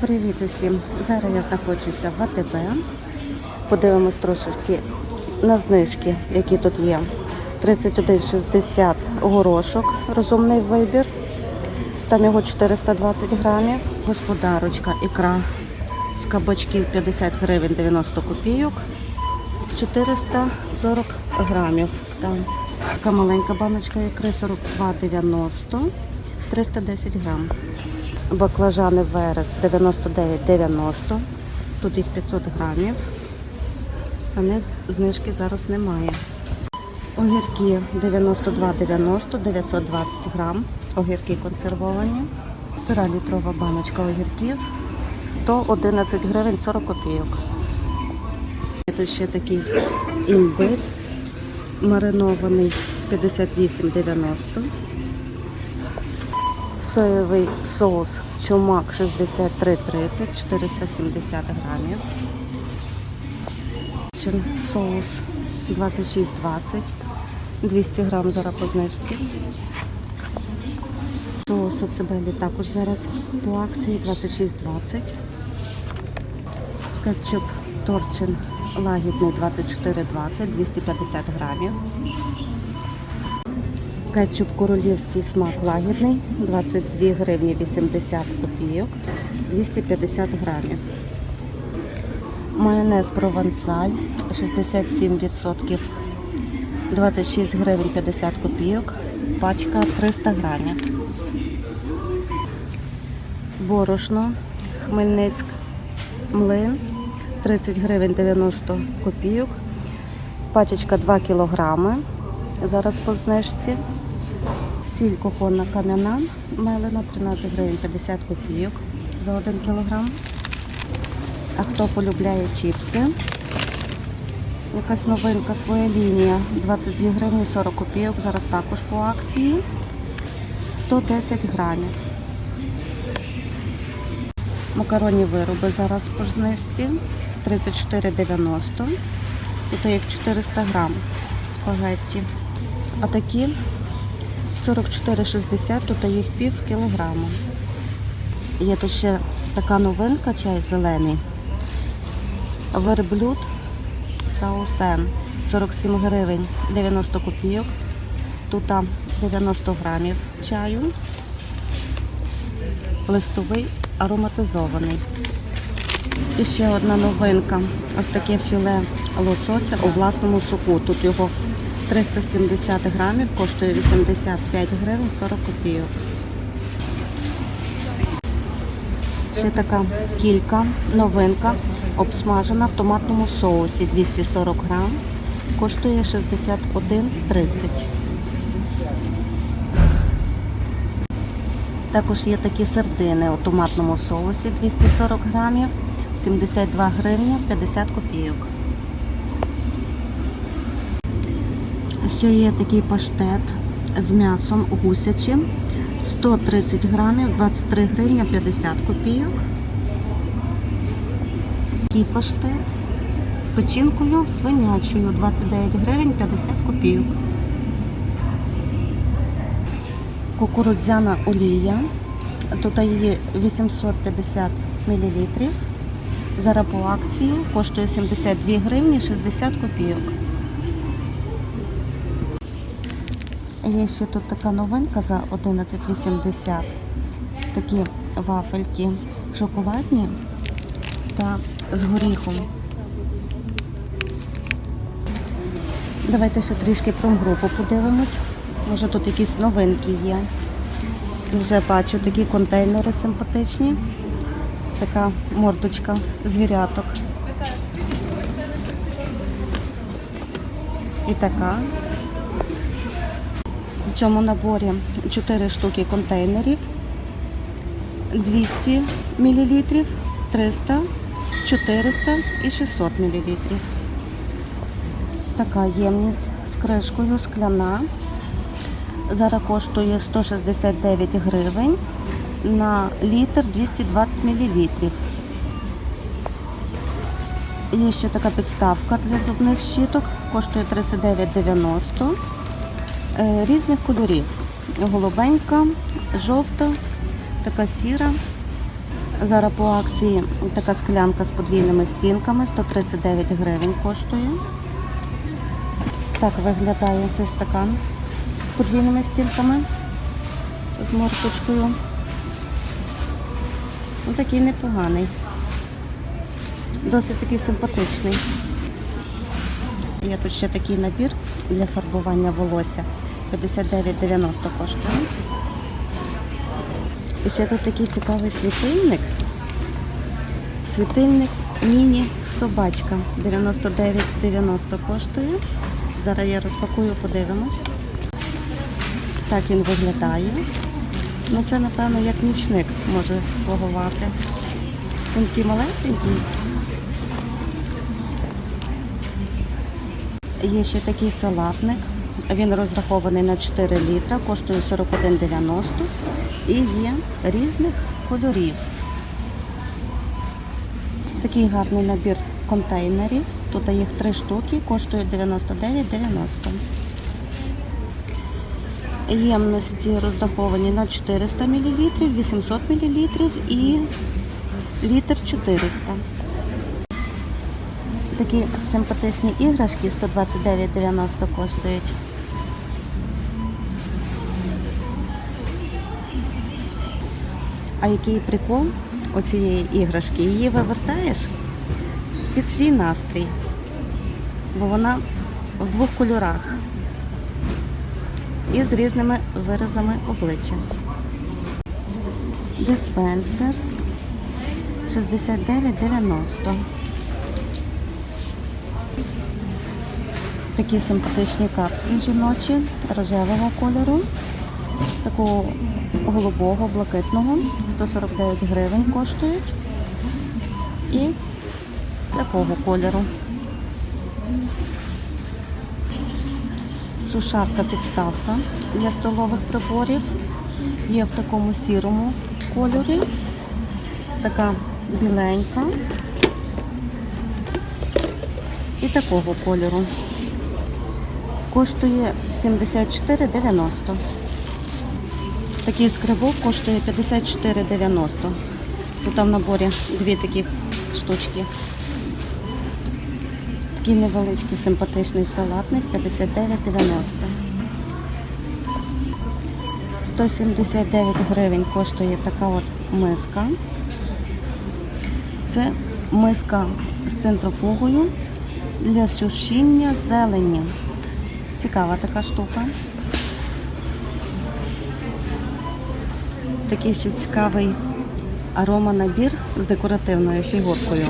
Привіт усім! Зараз я знаходжуся в АТБ. Подивимось трошечки на знижки, які тут є. 31,60 горошок, розумний вибір. Там його 420 грамів. Господарочка, ікра з кабачків 50 гривень 90 копійок. 440 грамів. Там така маленька баночка ікри 42,90, 310 грам. Баклажани верес 99,90. Тут їх 500 грамів. А них знижки зараз немає. Огірки 92,90, 920 грам. Огірки консервовані. Півтора літрова баночка огірків 111 гривень 40 копійок. Тут ще такий імбир маринований 58,90. Соєвий соус чумак 63,30, 470 грамів. Соус 26,20, 200 грам зараз по знижці. Соуси цибелі також зараз по акції 26,20. Кетчуп торчин лагідний 24,20, 250 грамів. Кетчуп королівський смак лагідний 22 гривні 80 копійок, 250 грамів. Майонез провансаль 67%, 26 гривень 50 копійок, пачка 300 грамів. Борошно Хмельницьк млин 30 гривень 90 копійок, пачечка 2 кілограми. Зараз по знижці. Сіль кухонна кам'яна мелена 13 гривень 50 копійок за 1 кілограм. А хто полюбляє чіпси? Якась новинка своя лінія 22 гривні 40 копійок. Зараз також по акції 110 грамів. Макаронні вироби зараз по знижці 34,90. Тут їх 400 грам спагетті. А такі 44,60, тут їх пів кілограма. Є тут ще така новинка, чай зелений. Верблюд Саусен 47 гривень 90 копійок. Тут 90 грамів чаю. Листовий ароматизований. І ще одна новинка. Ось таке філе лосося у власному соку. Тут його 370 грамів, коштує 85 гривень 40 копійок. Ще така кілька, новинка, обсмажена в томатному соусі 240 грам, коштує 61,30. Також є такі сардини у томатному соусі 240 грамів, 72 гривні 50 копійок. Ще є такий паштет з м'ясом гусячим 130 грамів, 23 гривні 50 копійок. Такий паштет з печінкою свинячою 29 гривень 50 копійок. Кукурудзяна олія. Тут є 850 мл. Зараз по акції коштує 72 гривні 60 копійок. Є ще тут така новинка за 11,80. Такі вафельки шоколадні та з горіхом. Давайте ще трішки про групу подивимось. Може тут якісь новинки є. Вже бачу такі контейнери симпатичні. Така мордочка звіряток. І така. В цьому наборі 4 штуки контейнерів. 200 мл, 300, 400 і 600 мл. Така ємність з кришкою скляна. Зараз коштує 169 гривень на літр 220 мл. Є ще така підставка для зубних щіток, коштує 39,90 е, різних кольорів. Голубенька, жовта, така сіра. Зараз по акції така склянка з подвійними стінками 139 гривень коштує. Так виглядає цей стакан з подвійними стінками, з моркочкою. Ну, такий непоганий. Досить такий симпатичний. Є тут ще такий набір для фарбування волосся. 59,90 коштує. І ще тут такий цікавий світильник. Світильник міні-собачка. 99,90 коштує. Зараз я розпакую, подивимось. Так він виглядає. Ну це, напевно, як нічник може слугувати. Він такий малесенький. Є ще такий салатник. Він розрахований на 4 літра, коштує 41,90 і є різних кольорів. Такий гарний набір контейнерів. Тут їх три штуки, коштує 99,90. Ємності розраховані на 400 мл, 800 мл і літр 400. Такі симпатичні іграшки 129,90 коштують. А який прикол у цієї іграшки? Її вивертаєш під свій настрій, бо вона в двох кольорах і з різними виразами обличчя. Диспенсер 69,90. Такі симпатичні капці жіночі рожевого кольору, такого голубого, блакитного, 149 гривень коштують. І такого кольору. Сушарка підставка для столових приборів. Є в такому сірому кольорі. Така біленька. І такого кольору. Коштує 74,90. Такий скрибок коштує 54,90. Тут в наборі дві таких штучки. Такий невеличкий симпатичний салатник 59,90. 179 гривень коштує така от миска. Це миска з центрофугою для сушіння зелені. Цікава така штука. Такий ще цікавий ароманабір з декоративною фігуркою.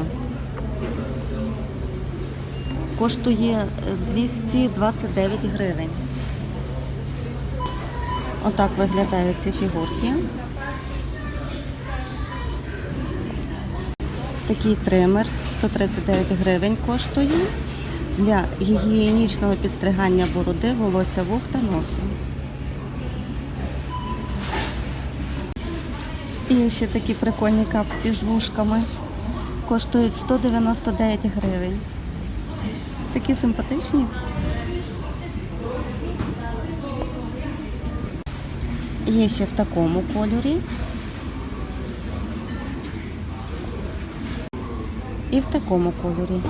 Коштує 229 гривень. Отак виглядають ці фігурки. Такий тример 139 гривень коштує для гігієнічного підстригання бороди, волосся вух та носу. І ще такі прикольні капці з вушками. Коштують 199 гривень. Такі симпатичні. Є ще в такому кольорі. І в такому кольорі.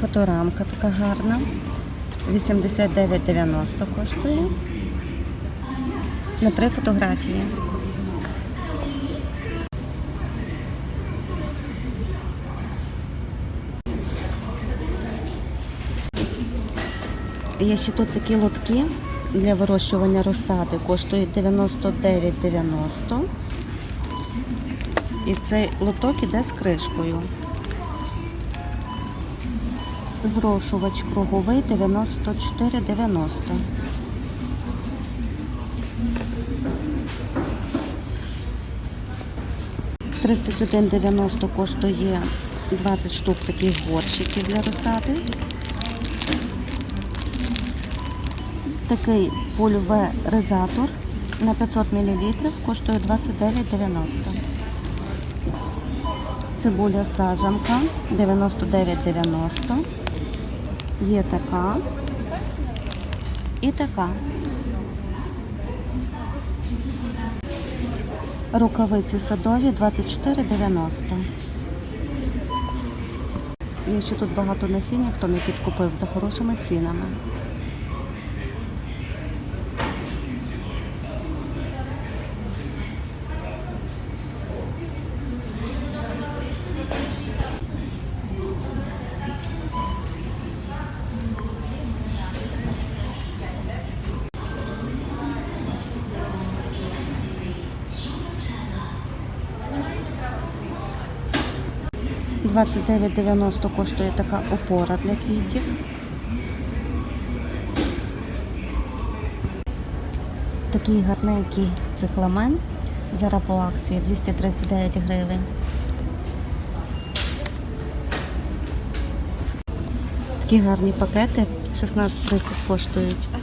Фоторамка така гарна. 89,90 коштує. На три фотографії. Є ще тут такі лотки для вирощування розсади. Коштують 99,90. І цей лоток іде з кришкою. Зрошувач круговий 94,90. Тридцять один дев'яносто коштує 20 штук таких горщиків для розсади. Такий пульверизатор на 500 мл коштує 29,90. Цибуля саджанка 99,90. Є така і така. Рукавиці садові 24,90. Є ще тут багато насіння, хто не підкупив за хорошими цінами. Двадцять дев'ять дев'яносто коштує така опора для квітів. Такий гарненький цикламен. Зараз по акції 239 гривень. Такі гарні пакети 16,30 коштують.